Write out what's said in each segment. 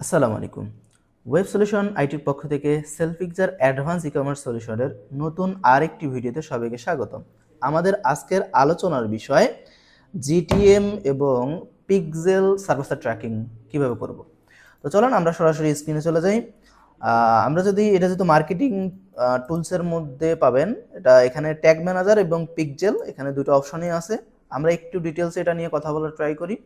আসসালামু আলাইকুম। Web solution আইটির পক্ষ থেকে সেলফিক্সার অ্যাডভান্স ই কমার্স সলিউশনের নতুন আরেকটি ভিডিওতে সবাইকে স্বাগতম। আমাদের আজকের আলোচনার বিষয় জিটিএম এবং পিক্সেল সার্ভার ট্র্যাকিং কীভাবে করব। তো চলুন আমরা সরাসরি স্ক্রিনে চলে যাই। আমরা যদি, এটা যেহেতু মার্কেটিং টুলসের মধ্যে পাবেন, এটা এখানে ট্যাগ ম্যানেজার এবং পিকজেল এখানে দুটো অপশনই আছে। আমরা একটু ডিটেলসে এটা নিয়ে কথা বলার ট্রাই করি।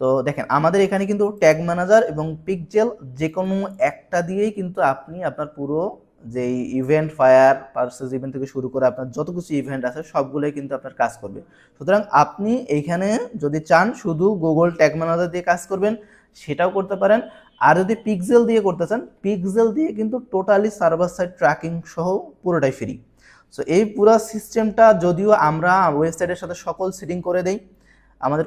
তো দেখেন, আমাদের এখানে কিন্তু ট্যাগ ম্যানেজার এবং পিকজেল যে কোনো একটা দিয়েই কিন্তু আপনি আপনার পুরো যেই ইভেন্ট ফায়ার পার্সেস ইভেন্ট থেকে শুরু করে আপনার যত কিছু ইভেন্ট আছে সবগুলোই কিন্তু আপনার কাজ করবে। সুতরাং আপনি এইখানে যদি চান শুধু গুগল ট্যাগ ম্যানেজার দিয়ে কাজ করবেন, সেটাও করতে পারেন। আর যদি পিক্সেল দিয়ে করতে চান পিক্সেল দিয়ে কিন্তু টোটালি সার্ভার সাইড ট্র্যাকিং সহ পুরোটাই ফ্রি সো এই পুরো সিস্টেমটা যদিও আমরা ওয়েবসাইটের সাথে সকল সেটিং করে দেই আমাদের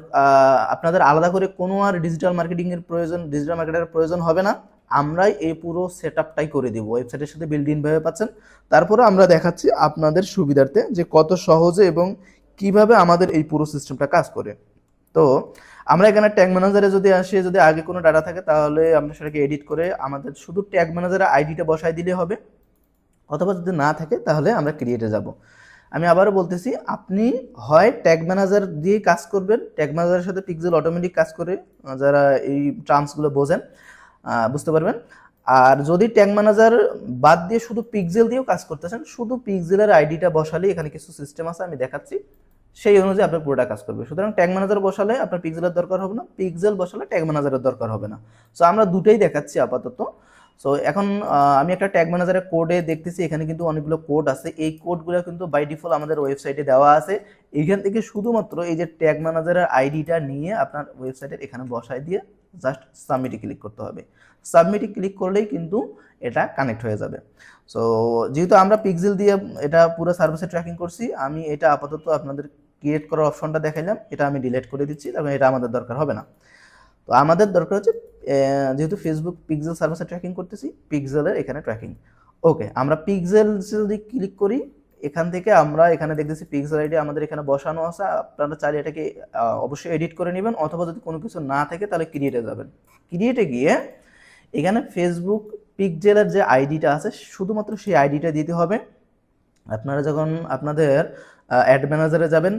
আপনাদের আলাদা করে কোনো আর ডিজিটাল মার্কেটিংয়ের প্রয়োজন ডিজিটাল মার্কেটের প্রয়োজন হবে না। আমরাই এই পুরো সেট আপটাই করে দেবো। ওয়েবসাইটের সাথে বিল্ড ইন ভাবে পাচ্ছেন। তারপরে আমরা দেখাচ্ছি আপনাদের সুবিধার্থে যে কত সহজে এবং কীভাবে আমাদের এই পুরো সিস্টেমটা কাজ করে। তো, আমরা এখানে ট্যাগ ম্যানেজারে যদি আসি, যদি আগে কোনো ডাটা থাকে, তাহলে আমরা সেটাকে এডিট করে আমাদের শুধু ট্যাগ ম্যানেজারে আইডিটা বসাই দিলে হবে। অথবা যদি না থাকে, তাহলে আমরা ক্রিয়েটে যাব। আমি আবারও বলতেছি, আপনি হয় ট্যাগ ম্যানেজার দিয়ে কাজ করবেন ট্যাগ ম্যানেজারের সাথে পিক্সেল অটোমেটিক কাজ করে যারা এই টার্মসগুলো বোঝেন বুঝতে পারবেন। আর যদি ট্যাগ ম্যানেজার বাদ দিয়ে শুধু পিক্সেল দিয়েও কাজ করতেছেন, শুধু পিক্সেলের আইডিটা বসালে এখানে কিছু সিস্টেম আছে, আমি দেখাচ্ছি। সেই অনুযায়ী আপনার পুরোটা কাজ করবে। সুতরাং ট্যাগ ম্যানেজার বসালে আপনার পিক্সেলের দরকার হবে না পিক্সেল বসালে ট্যাগ ম্যানেজারের দরকার হবে না। সো আমরা দুটোই দেখাচ্ছি আপাতত। সো এখন আমি একটা ট্যাগ ম্যানেজারের কোডে দেখতেছি, এখানে কিন্তু অনেকগুলো কোড আছে। এই কোডগুলো কিন্তু বাই ডিফল্ট আমাদের ওয়েবসাইটে দেওয়া আছে। এখান থেকে শুধুমাত্র এই যে ট্যাগ ম্যানেজারের আইডিটা নিয়ে আপনার ওয়েবসাইটের এখানে বসায় দিয়ে জাস্ট সাবমিটে ক্লিক করতে হবে। সাবমিটে ক্লিক করলেই কিন্তু এটা কানেক্ট হয়ে যাবে। সো যেহেতু আমরা পিক্সেল দিয়ে এটা পুরো সার্ভিসে ট্র্যাকিং করছি, আমি এটা আপাতত আপনাদের ক্রিয়েট করার অপশনটা দেখাইলাম। এটা আমি ডিলিট করে দিচ্ছি, তারপরে এটা আমাদের দরকার হবে না। তো আমাদের দরকার হচ্ছে যেহেতু ফেসবুক পিক্সেল সার্ভিসে ট্র্যাকিং করতেছি পিক্সেলের এখানে ট্র্যাকিং ওকে আমরা পিক্সেল যদি ক্লিক করি, এখান থেকে আমরা এখানে দেখতেছি পিক্সেল আইডি আমাদের এখানে বসানো আছে, আপনারা চাইলে এটাকে অবশ্যই এডিট করে নেবেন, অথবা যদি কোনো কিছু না থাকে তাহলে ক্রিয়েটে যাবেন। ক্রিয়েটে গিয়ে এখানে ফেসবুক পিকজেলের যে আইডিটা আছে, শুধুমাত্র সেই আইডিটা দিতে হবে। আপনারা যখন আপনাদের অ্যাড ম্যানেজারে যাবেন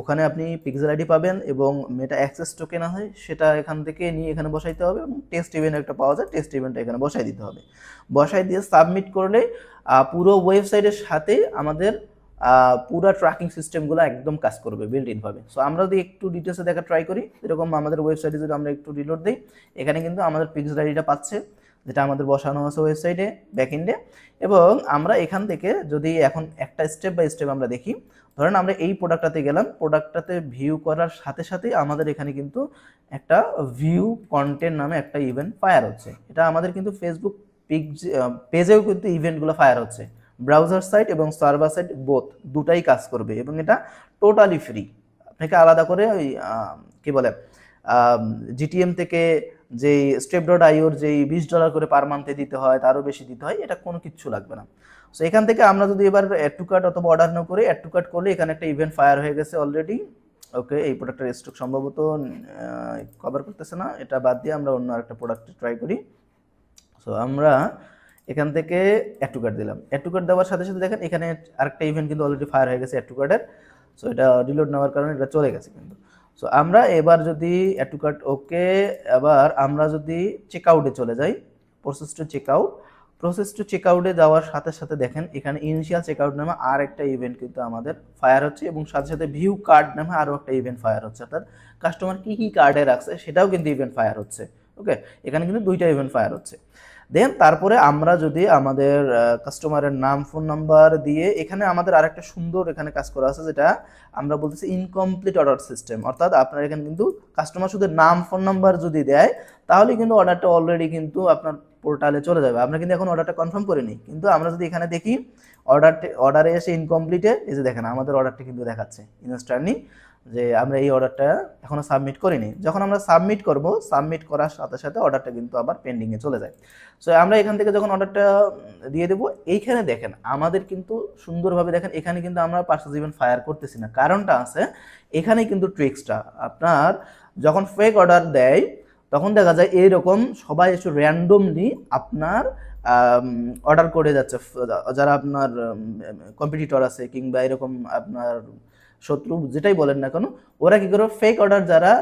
ওখানে আপনি পিক্সেল আইডি পাবেন এবং মেটা অ্যাক্সেস টোকেন আছে, সেটা এখান থেকে নিয়ে এখানে বসাইতে হবে এবং টেস্ট ইভেন্ট একটা পাওয়া যায় টেস্ট ইভেন্টটা এখানে বসাই দিতে হবে। বসাই দিয়ে সাবমিট করলে পুরো ওয়েবসাইটের সাথে আমাদের পুরো ট্র্যাকিং সিস্টেমগুলো একদম কাজ করবে বিল্ড ইনভাবে সো আমরা যদি একটু ডিটেলসে দেখা ট্রাই করি, এরকম আমাদের ওয়েবসাইটে যদি আমরা একটু রিলোড দিই, এখানে কিন্তু আমাদের পিক্সেল আইডিটা পাচ্ছে। যেটা আমাদের বসানো আছে ওয়েবসাইটে ব্যাকএন্ডে এবং আমরা এখান থেকে যদি এখন একটা স্টেপ বাই স্টেপ আমরা দেখি, ধরেন আমরা এই প্রোডাক্টটাতে গেলাম প্রোডাক্টটাতে ভিউ করার সাথে সাথেই আমাদের এখানে কিন্তু একটা ভিউ কন্টেন্ট নামে একটা ইভেন্ট ফায়ার হচ্ছে। এটা আমাদের কিন্তু ফেসবুক পিক পেজেও কিন্তু ইভেন্টগুলো ফায়ার হচ্ছে। ব্রাউজার সাইট এবং সার্ভার সাইট বোথ দুটাই কাজ করবে এবং এটা টোটালি ফ্রি আপনাকে আলাদা করে ওই কি বলে জিটিএম থেকে যেই স্টেপ ডট আইওর যেই বিশ ডলার করে পার মান্থে দিতে হয়, তারও বেশি দিতে হয়, এটা কোনো কিচ্ছু লাগবে না। সো এখান থেকে আমরা যদি এবার অ্যাড টু কার্ট অথবা অর্ডার না করে অ্যাড টু কার্ট করলে এখানে একটা ইভেন্ট ফায়ার হয়ে গেছে অলরেডি ওকে এই প্রোডাক্টের স্টক সম্ভবত কভার করতেছে না, এটা বাদ দিয়ে আমরা অন্য আরেকটা প্রোডাক্ট ট্রাই করি। সো আমরা এখান থেকে অ্যাড টু কার্ড দিলাম। অ্যাড টু কার্ড দেওয়ার সাথে সাথে দেখেন এখানে আরেকটা ইভেন্ট কিন্তু অলরেডি ফায়ার হয়ে গেছে অ্যাড টু কার্ডের সো এটা রিলোড নেওয়ার কারণে এটা চলে গেছে কিন্তু। সো আমরা এবার যদি অ্যাড টু কার্ড ওকে এবার আমরা যদি চেক আউটে চলে যাই process to check out process to check আউটে যাওয়ার সাথে সাথে দেখেন, এখানে ইনিশিয়াল চেক আউট নামে আর একটা ইভেন্ট কিন্তু আমাদের ফায়ার হচ্ছে এবং সাথে সাথে ভিউ কার্ড নামে আরও একটা ইভেন্ট ফায়ার হচ্ছে। অর্থাৎ কাস্টমার কী কী কার্ডে রাখছে, সেটাও কিন্তু ইভেন্ট ফায়ার হচ্ছে। ওকে এখানে কিন্তু দুইটা ইভেন্ট ফায়ার হচ্ছে। দেন তারপরে আমরা যদি আমাদের কাস্টমারের নাম ফোন নাম্বার দিয়ে এখানে আমাদের আরেকটা সুন্দর এখানে কাজ করা আছে, যেটা আমরা বলতেছি ইনকমপ্লিট অর্ডার সিস্টেম অর্থাৎ আপনার এখানে কিন্তু কাস্টমার শুধু নাম ফোন নাম্বার যদি দেয়, তাহলে কিন্তু অর্ডারটা অলরেডি কিন্তু আপনার পোর্টালে চলে যাবে। আমরা কিন্তু এখন অর্ডারটা কনফার্ম করে নিই কিন্তু আমরা যদি এখানে দেখি অর্ডারটা, অর্ডারে এসে ইনকমপ্লিটে এই যে দেখেন আমাদের অর্ডারটা কিন্তু দেখাচ্ছে ইনস্ট্যান্টলি যে আমরা এই অর্ডারটা এখনও সাবমিট করিনি। যখন আমরা সাবমিট করব সাবমিট করার সাথে সাথে অর্ডারটা কিন্তু আবার পেন্ডিংয়ে চলে যায়। সো আমরা এখান থেকে যখন অর্ডারটা দিয়ে দেবো, এইখানে দেখেন আমাদের কিন্তু সুন্দরভাবে দেখেন, এখানে কিন্তু আমরা পার্সেস ইভেন্ট ফায়ার করতেছি না। কারণটা আছে, এখানে কিন্তু ট্রিক্সটা আপনার যখন ফেক অর্ডার দেয়, তখন দেখা যায় এইরকম সবাই এসে র্যান্ডমলি আপনার অর্ডার করে যাচ্ছে যারা আপনার কম্পিটিটর আছে কিংবা এরকম আপনার শত্রু, যেটাই বলেন না কেন, ওরা কি করে ফেক অর্ডার যারা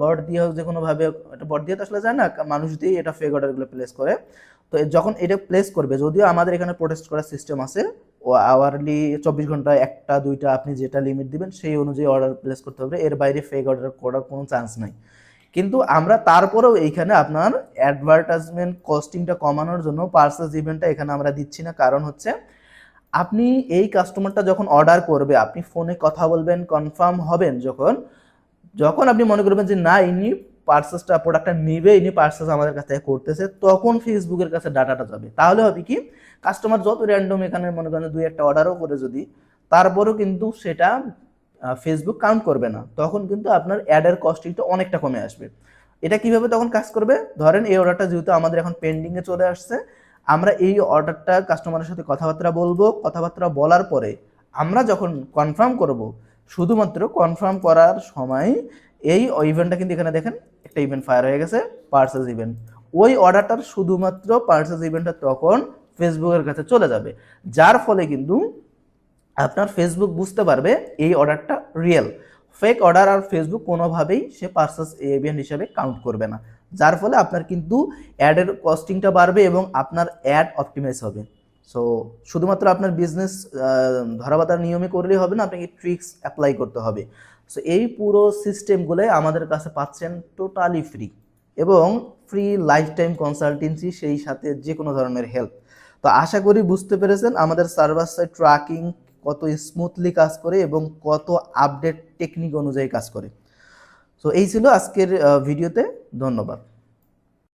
বট দিয়ে যে কোনোভাবে এটা বট দিয়ে তো আসলে যায় না মানুষ দিয়ে এটা ফেক অর্ডারগুলো প্লেস করে। তো যখন এটা প্লেস করবে, যদিও আমাদের এখানে প্রোটেস্ট করার সিস্টেম আছে, ও আওয়ারলি চব্বিশ ঘন্টায় একটা, দুইটা, আপনি যেটা লিমিট দিবেন, সেই অনুযায়ী অর্ডার প্লেস করতে হবে, এর বাইরে ফেক অর্ডার করার কোনো চান্স নাই। কিন্তু আমরা তারপরেও এইখানে আপনার অ্যাডভার্টাইজমেন্ট কস্টিংটা কমানোর জন্য পার্সেস ইভেন্টটা এখানে আমরা দিচ্ছি না। কারণ হচ্ছে, আপনি এই কাস্টমারটা যখন অর্ডার করবে, আপনি ফোনে কথা বলবেন কনফার্ম হবেন যখন যখন আপনি মনে করবেন যে, না, ইনি পার্সেসটা প্রোডাক্টটা নিবে, ইনি পার্সেস আমাদের কাছ থেকে করতেছে, তখন ফেসবুকের কাছে ডাটাটা যাবে। তাহলে হবে কি কাস্টমার যত র্যান্ডম এখানে মনে করেন দুই একটা অর্ডারও করে যদি, তারপরেও কিন্তু সেটা ফেসবুক কাউন্ট করবে না, তখন কিন্তু আপনার অ্যাডের কস্টিংটা অনেকটা কমে আসবে। এটা কীভাবে তখন কাজ করবে? ধরেন এই অর্ডারটা যেহেতু আমাদের এখন পেন্ডিংয়ে চলে আসছে, আমরা এই অর্ডারটা কাস্টমারের সাথে কথাবার্তা বলব। কথাবার্তা বলার পরে আমরা যখন কনফার্ম করব, শুধুমাত্র কনফার্ম করার সময় এই ইভেন্টটা কিন্তু এখানে দেখেন, একটা ইভেন্ট ফায়ার হয়ে গেছে পার্সেস ইভেন্ট ওই অর্ডারটার শুধুমাত্র পার্সেস ইভেন্টটা তখন ফেসবুকের কাছে চলে যাবে। যার ফলে কিন্তু আপনার ফেসবুক বুঝতে পারবে এই অর্ডারটা রিয়েল ফেক অর্ডার আর ফেসবুক কোনোভাবেই সে পার্সেস ইভেন্ট হিসেবে কাউন্ট করবে না। যার ফলে আপনার কিন্তু অ্যাডের কস্টিংটা বাড়বে এবং আপনার অ্যাড অপটিমাইজ হবে। সো শুধুমাত্র আপনার বিজনেস ধরাবাতার নিয়মে করলেই হবে না, আপনাকে ট্রিক্স অ্যাপ্লাই করতে হবে। সো এই পুরো সিস্টেমগুলোই আমাদের কাছে পাচ্ছেন টোটালি ফ্রি এবং ফ্রি লাইফ টাইম কনসালটেন্সি সেই সাথে যে কোনো ধরনের হেল্প তো আশা করি বুঝতে পেরেছেন, আমাদের সার্ভার সাইড ট্র্যাকিং কত স্মুথলি কাজ করে এবং কত আপডেট টেকনিক অনুযায়ী কাজ করে। সো এই ছিল আজকের ভিডিওতে ধন্যবাদ।